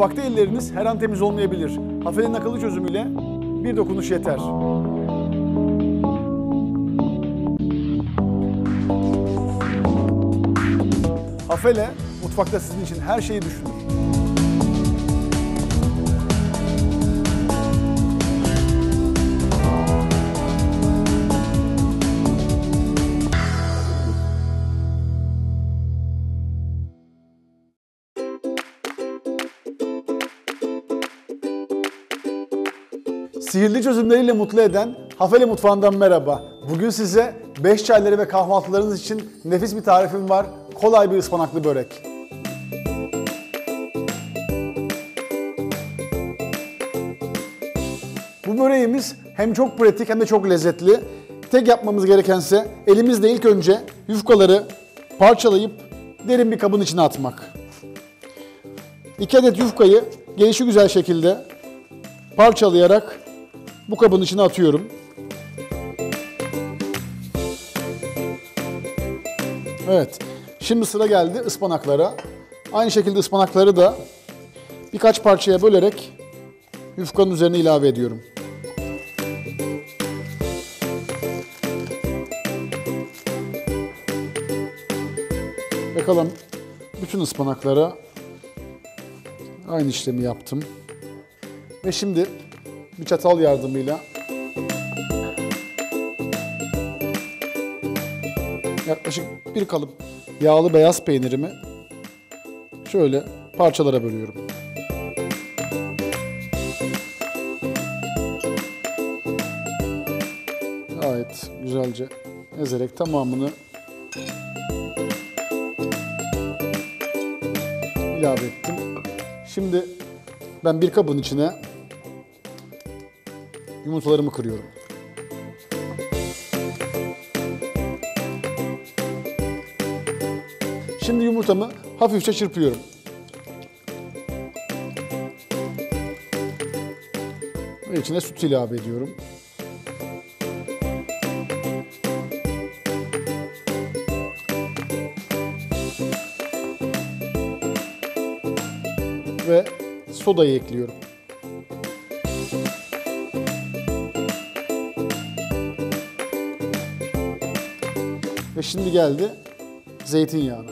Mutfakta elleriniz her an temiz olmayabilir. Hafele'nin akıllı çözümüyle bir dokunuş yeter. Hafele mutfakta sizin için her şeyi düşünür. Sihirli çözümleriyle mutlu eden Hafele Mutfağı'ndan merhaba. Bugün size 5 çayları ve kahvaltılarınız için nefis bir tarifim var. Kolay bir ıspanaklı börek. Bu böreğimiz hem çok pratik hem de çok lezzetli. Tek yapmamız gerekense elimizle ilk önce yufkaları parçalayıp derin bir kabın içine atmak. 2 adet yufkayı gelişi güzel şekilde parçalayarak bu kabın içine atıyorum. Evet. Şimdi sıra geldi ıspanaklara. Aynı şekilde ıspanakları da birkaç parçaya bölerek yufkanın üzerine ilave ediyorum. Bakalım bütün ıspanaklara aynı işlemi yaptım. Ve şimdi bir çatal yardımıyla yaklaşık bir kalıp yağlı beyaz peynirimi şöyle parçalara bölüyorum. Gayet güzelce ezerek tamamını ilave ettim. Şimdi ben bir kabın içine yumurtalarımı kırıyorum. Şimdi yumurtamı hafifçe çırpıyorum. Ve içine süt ilave ediyorum. Ve sodayı ekliyorum. Ve şimdi geldi zeytinyağına.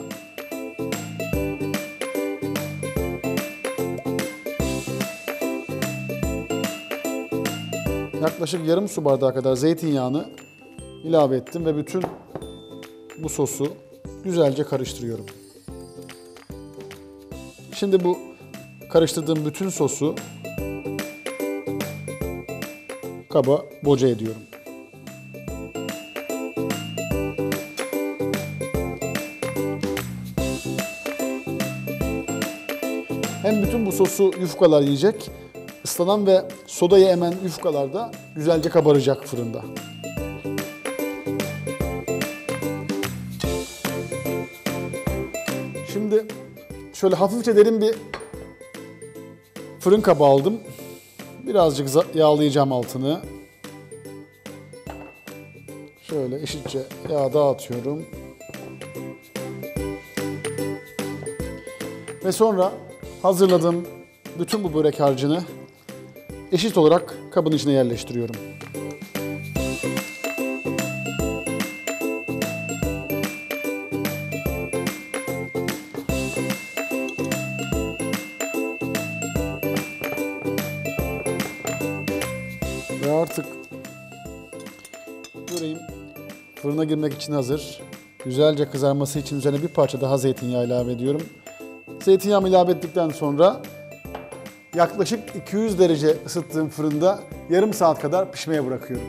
Yaklaşık yarım su bardağı kadar zeytinyağını ilave ettim ve bütün bu sosu güzelce karıştırıyorum. Şimdi bu karıştırdığım bütün sosu kaba boca ediyorum. Hem bütün bu sosu yufkalar yiyecek, ıslanan ve sodayı emen yufkalar da güzelce kabaracak fırında. Şimdi şöyle hafifçe derin bir fırın kabı aldım. Birazcık yağlayacağım altını. Şöyle eşitçe yağ dağıtıyorum. Ve sonra hazırladığım bütün bu börek harcını eşit olarak kabın içine yerleştiriyorum. Ve artık böreğim fırına girmek için hazır. Güzelce kızarması için üzerine bir parça daha zeytinyağı ilave ediyorum. Zeytinyağımı ilave ettikten sonra yaklaşık 200 derece ısıttığım fırında yarım saat kadar pişmeye bırakıyorum.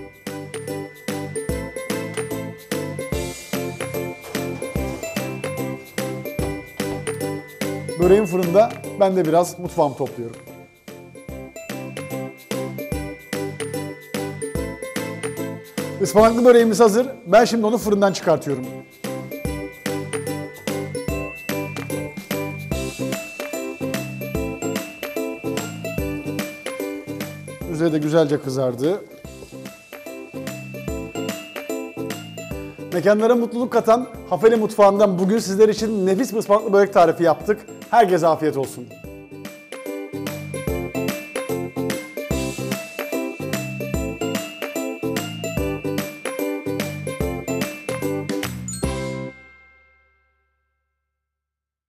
Böreğim fırında, ben de biraz mutfağımı topluyorum. Ispanaklı böreğimiz hazır. Ben şimdi onu fırından çıkartıyorum. Üzeri de güzelce kızardı. Mekanlara mutluluk katan Hafeli Mutfağı'ndan bugün sizler için nefis bir ıspanaklı börek tarifi yaptık. Herkese afiyet olsun.